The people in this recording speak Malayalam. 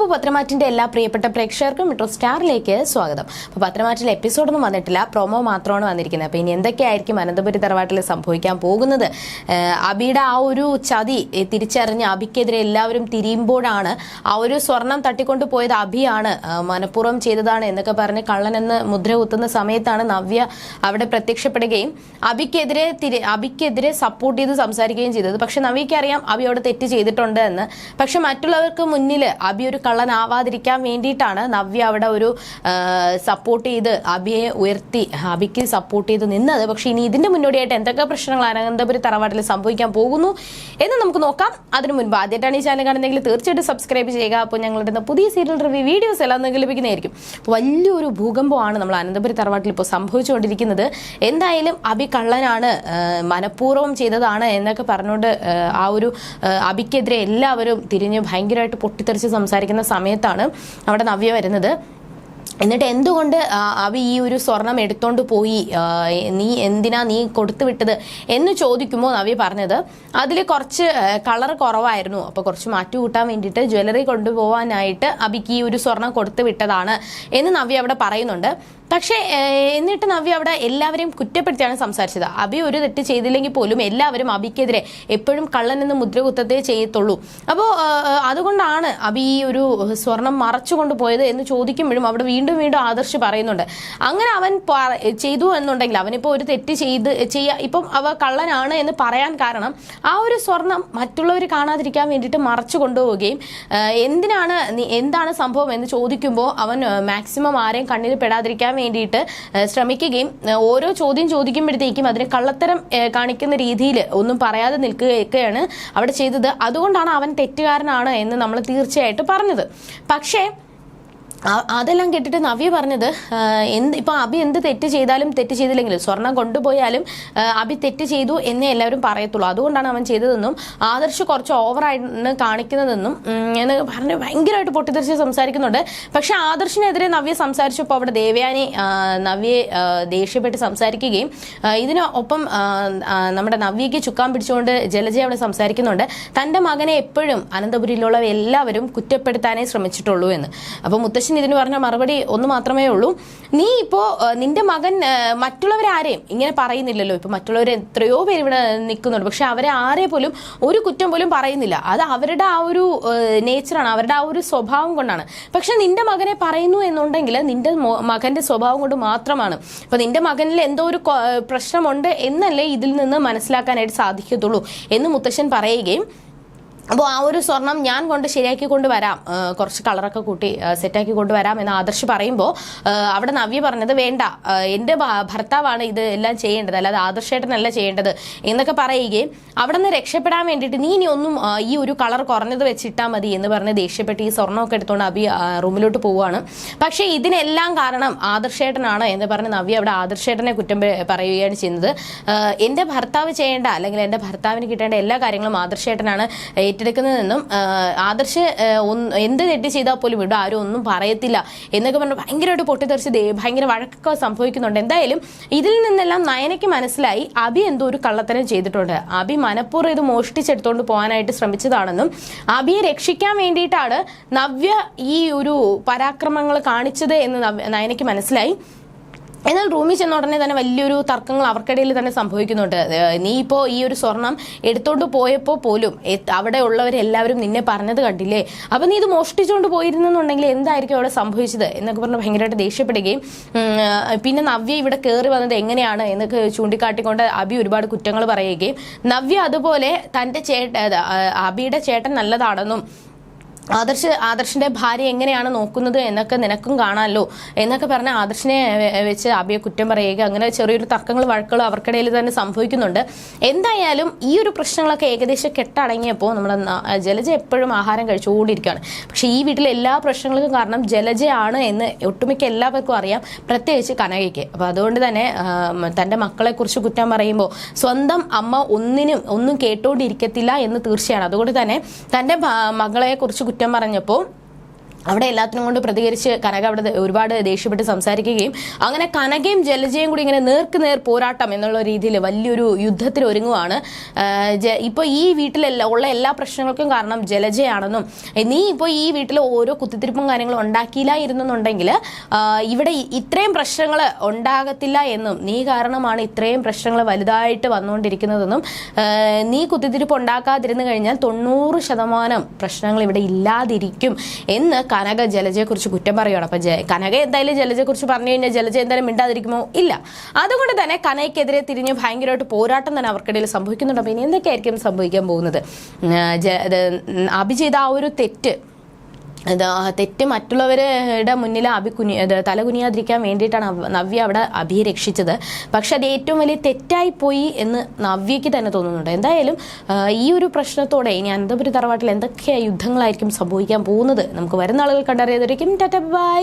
അപ്പോൾ പത്രമാറ്റിന്റെ എല്ലാ പ്രിയപ്പെട്ട പ്രേക്ഷകർക്കും മെട്രോ സ്റ്റാറിലേക്ക് സ്വാഗതം. അപ്പോൾ പത്രമാറ്റിൽ എപ്പിസോഡൊന്നും വന്നിട്ടില്ല പ്രൊമോ മാത്രമാണ് വന്നിരിക്കുന്നത്. അപ്പോൾ ഇനി എന്തൊക്കെയായിരിക്കും അനന്തപുരി തറവാട്ടിൽ സംഭവിക്കാൻ പോകുന്നത്? അബിയുടെ ആ ഒരു ചതി തിരിച്ചറിഞ്ഞ് അബിക്കെതിരെ എല്ലാവരും തിരിയുമ്പോഴാണ് ആ ഒരു സ്വർണം തട്ടിക്കൊണ്ട് പോയത് അബിയാണ് മനഃപൂർവം ചെയ്തതാണ് എന്നൊക്കെ പറഞ്ഞ് കള്ളനെന്ന് മുദ്ര കുത്തുന്ന സമയത്താണ് നവ്യ അവിടെ പ്രത്യക്ഷപ്പെടുകയും അബിക്കെതിരെ തിരി അബിക്കെതിരെ സപ്പോർട്ട് ചെയ്ത് സംസാരിക്കുകയും ചെയ്തത്. പക്ഷെ നവ്യയ്ക്ക് അറിയാം അബി അവിടെ തെറ്റ് ചെയ്തിട്ടുണ്ട് എന്ന്. പക്ഷെ മറ്റുള്ളവർക്ക് മുന്നിൽ അബി ഒരു കള്ളനാവാതിരിക്കാൻ വേണ്ടിയിട്ടാണ് നവ്യ അവിടെ ഒരു സപ്പോർട്ട് ചെയ്ത് അബിയെ ഉയർത്തി അബിക്ക് സപ്പോർട്ട് ചെയ്ത് നിന്നത്. പക്ഷേ ഇനി ഇതിന്റെ മുന്നോടിയായിട്ട് എന്തൊക്കെ പ്രശ്നങ്ങൾ അനന്തപുരി തറവാട്ടിൽ സംഭവിക്കാൻ പോകുന്നു എന്ന് നമുക്ക് നോക്കാം. അതിനു മുൻപ് ആദ്യമായിട്ടാണ് ഈ ചാനൽ കാണുന്നതെങ്കിൽ തീർച്ചയായിട്ടും സബ്സ്ക്രൈബ് ചെയ്യുക. അപ്പോൾ ഞങ്ങളുടെ പുതിയ സീരിയൽ റിവ്യൂ വീഡിയോസ് എല്ലാം നിങ്ങൾക്ക് ലഭിക്കുന്നതായിരിക്കും. വലിയൊരു ഭൂകമ്പമാണ് നമ്മൾ അനന്തപുരി തറവാട്ടിൽ ഇപ്പോൾ സംഭവിച്ചുകൊണ്ടിരിക്കുന്നത്. എന്തായാലും അബി കള്ളനാണ് മനഃപൂർവം ചെയ്തതാണ് എന്നൊക്കെ പറഞ്ഞുകൊണ്ട് ആ, ഒരു അബിക്കെതിരെ എല്ലാവരും തിരിഞ്ഞ് ഭയങ്കരമായിട്ട് പൊട്ടിത്തെറിച്ച് സംസാരിക്കുന്ന സമയത്താണ് അവിടെ നവ്യ വരുന്നത്. എന്നിട്ട് എന്തുകൊണ്ട് അവി ഈ ഒരു സ്വർണം എടുത്തോണ്ട് പോയി? നീ എന്തിനാ നീ കൊടുത്തു വിട്ടത്? എന്ന് ചോദിക്കുമ്പോൾ നവ്യ പറഞ്ഞത് അതിൽ കുറച്ച് കളർ കുറവായിരുന്നു. അപ്പോൾ കുറച്ച് മാറ്റി കൂട്ടാൻ വേണ്ടിയിട്ട് ജ്വല്ലറി കൊണ്ടുപോകാനായിട്ട് അബിക്ക് ഈ ഒരു സ്വർണം കൊടുത്തു വിട്ടതാണ്. എന്ന് നവ്യ അവിടെ പറയുന്നുണ്ട്. പക്ഷേ എന്നിട്ട് നവ്യ അവിടെ എല്ലാവരെയും കുറ്റപ്പെടുത്തിയാണ് സംസാരിച്ചത്. അബി ഒരു തെറ്റ് ചെയ്തില്ലെങ്കിൽ പോലും എല്ലാവരും അബിക്കെതിരെ എപ്പോഴും കള്ളൻ എന്ന് മുദ്രകുത്തത്തെ ചെയ്യത്തുള്ളൂ. അപ്പോൾ അതുകൊണ്ടാണ് അബി ഈ ഒരു സ്വർണം മറച്ചു കൊണ്ടുപോയത് എന്ന് ചോദിക്കുമ്പോഴും അവിടെ വീണ്ടും വീണ്ടും ആദർശ് പറയുന്നുണ്ട്. അങ്ങനെ അവൻ ചെയ്തു എന്നുണ്ടെങ്കിൽ അവനിപ്പോൾ ഒരു തെറ്റ് ചെയ്ത് ചെയ്യാ ഇപ്പം അവ കള്ളനാണ് എന്ന് പറയാൻ കാരണം ആ ഒരു സ്വർണം മറ്റുള്ളവർ കാണാതിരിക്കാൻ വേണ്ടിയിട്ട് മറച്ചു കൊണ്ടുപോവുകയും എന്തിനാണ് എന്താണ് സംഭവം എന്ന് ചോദിക്കുമ്പോൾ അവൻ മാക്സിമം ആരെയും കണ്ണിൽ പെടാതിരിക്കാൻ വേണ്ടിയിട്ട് ശ്രമിക്കുകയും ഓരോ ചോദ്യം ചോദിക്കുമ്പോഴത്തേക്കും അതിന് കള്ളത്തരം കാണിക്കുന്ന രീതിയിൽ ഒന്നും പറയാതെ നിൽക്കുകയൊക്കെയാണ് അവിടെ ചെയ്തത്. അതുകൊണ്ടാണ് അവൻ തെറ്റുകാരനാണ് എന്ന് നമ്മൾ തീർച്ചയായിട്ടും പറഞ്ഞത്. പക്ഷേ അതെല്ലാം കേട്ടിട്ട് നവ്യ പറഞ്ഞത് എന്ത് ഇപ്പൊ അബി എന്ത് തെറ്റ് ചെയ്താലും തെറ്റ് ചെയ്തില്ലെങ്കിലും സ്വർണം കൊണ്ടുപോയാലും അബി തെറ്റ് ചെയ്തു എന്നേ എല്ലാവരും പറയത്തുള്ളൂ. അതുകൊണ്ടാണ് അവൻ ചെയ്തതെന്നും ആദർശ് കുറച്ച് ഓവറായിട്ട് കാണിക്കുന്നതെന്നും എന്ന് പറഞ്ഞ് ഭയങ്കരമായിട്ട് പൊട്ടിത്തെറിച്ച് സംസാരിക്കുന്നുണ്ട്. പക്ഷെ ആദർശിനെതിരെ നവ്യ സംസാരിച്ചപ്പോൾ അവിടെ ദേവയാനി നവ്യെ നവ്യയെ ദേഷ്യപ്പെട്ട് സംസാരിക്കുകയും ഇതിനൊപ്പം നമ്മുടെ നവ്യയ്ക്ക് ചുക്കാൻ പിടിച്ചുകൊണ്ട് ജലജ അവിടെ സംസാരിക്കുന്നുണ്ട്. തന്റെ മകനെ എപ്പോഴും അനന്തപുരിയിലുള്ള എല്ലാവരും കുറ്റപ്പെടുത്താനേ ശ്രമിച്ചിട്ടുള്ളൂ എന്ന്. അപ്പൊ മുത്തശ്ശൻ ഇതിന് പറഞ്ഞ മറുപടി ഒന്ന് മാത്രമേ ഉള്ളൂ. നീ ഇപ്പോ നിന്റെ മകൻ മറ്റുള്ളവരാരെയും ഇങ്ങനെ പറയുന്നില്ലല്ലോ. ഇപ്പൊ മറ്റുള്ളവർ എത്രയോ പേര് ഇവിടെ നിൽക്കുന്നുണ്ട്. പക്ഷെ അവരെ ആരെ പോലും ഒരു കുറ്റം പോലും പറയുന്നില്ല. അത് അവരുടെ ആ ഒരു നേച്ചറാണ് അവരുടെ ആ ഒരു സ്വഭാവം കൊണ്ടാണ്. പക്ഷെ നിന്റെ മകനെ പറയുന്നു എന്നുണ്ടെങ്കിൽ നിന്റെ മകന്റെ സ്വഭാവം കൊണ്ട് മാത്രമാണ്. അപ്പൊ നിന്റെ മകനിൽ എന്തോ ഒരു പ്രശ്നമുണ്ട് എന്നല്ലേ ഇതിൽ നിന്ന് മനസ്സിലാക്കാനായിട്ട് സാധിക്കത്തുള്ളൂ എന്ന് മുത്തശ്ശൻ പറയുകയും അപ്പോൾ ആ ഒരു സ്വർണം ഞാൻ കൊണ്ട് ശരിയാക്കി കൊണ്ടുവരാം കുറച്ച് കളറൊക്കെ കൂട്ടി സെറ്റാക്കി കൊണ്ടുവരാം എന്ന് ആദർശ് പറയുമ്പോൾ അവിടെ നവ്യ പറഞ്ഞത് വേണ്ട. എന്റെ ഭർത്താവാണ് ഇത് എല്ലാം ചെയ്യേണ്ടത്. അല്ലാതെ ആദർശേട്ടനല്ല ചെയ്യേണ്ടത് എന്നൊക്കെ പറയുകയും അവിടെ നിന്ന് രക്ഷപ്പെടാൻ വേണ്ടിയിട്ട് നീ ഇനി ഒന്നും ഈ ഒരു കളർ കുറഞ്ഞത് വെച്ചിട്ടാൽ മതി എന്ന് പറഞ്ഞ് ദേഷ്യപ്പെട്ട് ഈ സ്വർണമൊക്കെ എടുത്തുകൊണ്ട് അബി റൂമിലോട്ട് പോവുകയാണ് പക്ഷേ ഇതിനെല്ലാം കാരണം ആദർശേട്ടനാണ് എന്ന് പറഞ്ഞ് നവ്യ അവിടെ ആദർശേട്ടനെ കുറ്റം പറയുകയാണ് ചെയ്യുന്നത്. എന്റെ ഭർത്താവ് ചെയ്യേണ്ട അല്ലെങ്കിൽ എന്റെ ഭർത്താവിന് കിട്ടേണ്ട എല്ലാ കാര്യങ്ങളും ആദർശേട്ടനാണ്. ഏറ്റെടുക്കുന്നതെന്നും ആദർശ് എന്ത് തെറ്റ് ചെയ്താൽ പോലും ഇവിടെ ആരും ഒന്നും പറയത്തില്ല എന്നൊക്കെ പറഞ്ഞു ഭയങ്കരമായിട്ട് പൊട്ടിത്തെറിച്ച് ഭയങ്കര വഴക്കൊക്കെ സംഭവിക്കുന്നുണ്ട്. എന്തായാലും ഇതിൽ നിന്നെല്ലാം നയനയ്ക്ക് മനസ്സിലായി അബി എന്തോ ഒരു കള്ളത്തരം ചെയ്തിട്ടുണ്ട്. അബി മനഃപൂർവം ഇത് മോഷ്ടിച്ചെടുത്തോണ്ട് പോകാനായിട്ട് ശ്രമിച്ചതാണെന്നും അബിയെ രക്ഷിക്കാൻ വേണ്ടിയിട്ടാണ് നവ്യ ഈ ഒരു പരാക്രമങ്ങൾ കാണിച്ചത് എന്ന് നയനയ്ക്ക് മനസ്സിലായി. എന്നാൽ റൂമിൽ ചെന്ന ഉടനെ തന്നെ വലിയൊരു തർക്കങ്ങൾ അവർക്കിടയിൽ തന്നെ സംഭവിക്കുന്നുണ്ട്. നീ ഇപ്പോൾ ഈ ഒരു സ്വർണം എടുത്തോണ്ട് പോയപ്പോൾ പോലും അവിടെ ഉള്ളവരെല്ലാവരും നിന്നെ പറഞ്ഞത് കണ്ടില്ലേ? അപ്പം നീ ഇത് മോഷ്ടിച്ചുകൊണ്ട് പോയിരുന്നെന്നുണ്ടെങ്കിൽ എന്തായിരിക്കും അവിടെ സംഭവിച്ചത് എന്നൊക്കെ പറഞ്ഞ് ഭയങ്കരമായിട്ട് ദേഷ്യപ്പെടുകയും പിന്നെ നവ്യ ഇവിടെ കയറി വന്നത് എങ്ങനെയാണ് എന്നൊക്കെ ചൂണ്ടിക്കാട്ടിക്കൊണ്ട് അബി ഒരുപാട് കുറ്റങ്ങൾ പറയുകയും നവ്യ അതുപോലെ തന്റെ ചേട്ട അബിയുടെ ചേട്ടൻ നല്ലതാണെന്നും ആദർശ് ആദർശിന്റെ ഭാര്യ എങ്ങനെയാണ് നോക്കുന്നത് എന്നൊക്കെ നിനക്കും കാണാമല്ലോ എന്നൊക്കെ പറഞ്ഞ ആദർശിനെ വെച്ച് അബിയെ കുറ്റം പറയുക അങ്ങനെ ചെറിയൊരു തർക്കങ്ങൾ വഴക്കുകൾ അവർക്കിടയിൽ തന്നെ സംഭവിക്കുന്നുണ്ട്. എന്തായാലും ഈ ഒരു പ്രശ്നങ്ങളൊക്കെ ഏകദേശം കെട്ടടങ്ങിയപ്പോൾ നമ്മൾ ജലജ എപ്പോഴും ആഹാരം കഴിച്ചുകൊണ്ടിരിക്കുകയാണ്. പക്ഷെ ഈ വീട്ടിലെ എല്ലാ പ്രശ്നങ്ങൾക്കും കാരണം ജലജയാണ് എന്ന് ഒട്ടുമിക്ക എല്ലാവർക്കും അറിയാം. പ്രത്യേകിച്ച് കനകയ്ക്ക്. അപ്പൊ അതുകൊണ്ട് തന്നെ ആം, തന്റെ മക്കളെ കുറിച്ച് കുറ്റം പറയുമ്പോൾ സ്വന്തം അമ്മ ഒന്നിനും ഒന്നും കേട്ടോണ്ടിരിക്കത്തില്ല എന്ന് തീർച്ചയാണ്. അതുകൊണ്ട് തന്നെ തന്റെ മകളെ കുറിച്ച് കുറ്റം പറഞ്ഞപ്പോൾ അവിടെ എല്ലാത്തിനും കൊണ്ട് പ്രതികരിച്ച് കനക അവിടെ ഒരുപാട് ദേഷ്യപ്പെട്ട് സംസാരിക്കുകയും അങ്ങനെ കനകയും ജലജയും കൂടി ഇങ്ങനെ നേർക്ക് നേർ പോരാട്ടം എന്നുള്ള രീതിയിൽ വലിയൊരു യുദ്ധത്തിൽ ഒരുങ്ങുവാണ്. ഇപ്പോൾ ഈ വീട്ടിലെല്ലാം ഉള്ള എല്ലാ പ്രശ്നങ്ങൾക്കും കാരണം ജലജയാണെന്നും നീ ഇപ്പോൾ ഈ വീട്ടിൽ ഓരോ കുത്തിത്തിരിപ്പും കാര്യങ്ങളും ഉണ്ടാക്കിയില്ലായിരുന്നെന്നുണ്ടെങ്കിൽ ഇവിടെ ഇ- ഇത്രയും പ്രശ്നങ്ങൾ ഉണ്ടാകത്തില്ല എന്നും നീ കാരണമാണ് ഇത്രയും പ്രശ്നങ്ങൾ വലുതായിട്ട് വന്നുകൊണ്ടിരിക്കുന്നതെന്നും നീ കുത്തിത്തിരിപ്പ് ഉണ്ടാക്കാതിരുന്നു കഴിഞ്ഞാൽ തൊണ്ണൂറ് ശതമാനം പ്രശ്നങ്ങൾ ഇവിടെ ഇല്ലാതിരിക്കും എന്ന് കനക ജലജയെ കുറിച്ച് കുറ്റം പറയുകയാണ് അപ്പം കനക എന്തായാലും ജലജയെ കുറിച്ച് പറഞ്ഞു കഴിഞ്ഞാൽ ജലജ എന്തായാലും മിണ്ടാതിരിക്കുമോ? ഇല്ല. അതുകൊണ്ട് തന്നെ കനയ്ക്കെതിരെ തിരിഞ്ഞ് ഭയങ്കരമായിട്ട് പോരാട്ടം തന്നെ അവർക്കിടയിൽ സംഭവിക്കുന്നുണ്ട്. അപ്പം ഇനി എന്തൊക്കെയായിരിക്കും സംഭവിക്കാൻ പോകുന്നത്? അഭിജിത് ആ, ഒരു തെറ്റ് തെറ്റ് മറ്റുള്ളവരുടെ മുന്നിൽ അഭികുനി തലകുനിയാതിരിക്കാൻ വേണ്ടിയിട്ടാണ് നവ്യ അവിടെ അഭിയെ രക്ഷിച്ചത്. പക്ഷെ അത് ഏറ്റവും വലിയ തെറ്റായി പോയി എന്ന് നവ്യയ്ക്ക് തന്നെ തോന്നുന്നുണ്ട്. എന്തായാലും ഈ ഒരു പ്രശ്നത്തോടെ ഇനി അനന്തപുരി തറവാട്ടിൽ എന്തൊക്കെ യുദ്ധങ്ങളായിരിക്കും സംഭവിക്കാൻ പോകുന്നത്? നമുക്ക് വരുന്ന ആളുകൾ കണ്ടറിയാതിരിക്കും. ടാറ്റ ബൈ.